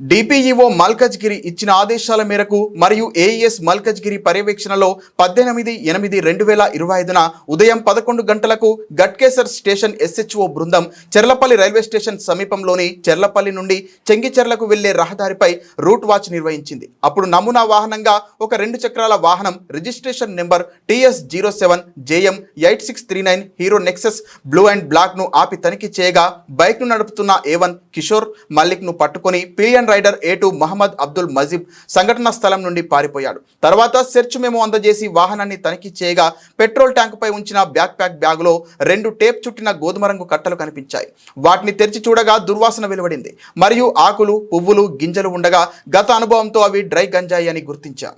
డిపిఈఓ మల్కజ్గిరి ఇచ్చిన ఆదేశాల మేరకు మరియు ఏఈఎస్ మల్కజ్గిరి పర్యవేక్షణలో పద్దెనిమిది ఎనిమిది రెండు వేల ఇరవై ఐదున ఉదయం పదకొండు గంటలకు గట్కేసర్ స్టేషన్ ఎస్హెచ్ఓ బృందం చెర్లపల్లి రైల్వే స్టేషన్ సమీపంలోని చెర్లపల్లి నుండి చెంగిచెర్లకు వెళ్ళే రహదారిపై రూట్ వాచ్ నిర్వహించింది. అప్పుడు నమూనా వాహనంగా ఒక రెండు చక్రాల వాహనం registration number TS zero seven JM eight six three nine Hero nexus blue and బ్లాక్ను ఆపి తనిఖీ చేయగా బైక్ను నడుపుతున్న ఏవన్ కిషోర్ మల్లిక్ను పట్టుకొని పిలియన్ రైడర్ ఏటు మహమ్మద్ అబ్దుల్ మజీబ్ సంఘటనా స్థలం నుండి పారిపోయాడు. తర్వాత సెర్చ్ మేము అందజేసి వాహనాన్ని తనిఖీ చేయగా పెట్రోల్ ట్యాంకుపై ఉంచిన బ్యాక్ ప్యాక్ బ్యాగులో రెండు టేప్ చుట్టిన గోధుమ రంగు కట్టలు కనిపించాయి. వాటిని తెరిచి చూడగా దుర్వాసన వెలువడింది. మరియు ఆకులు పువ్వులు గింజలు ఉండగా గత అనుభవంతో అవి డ్రై గంజాయి అని గుర్తించాం.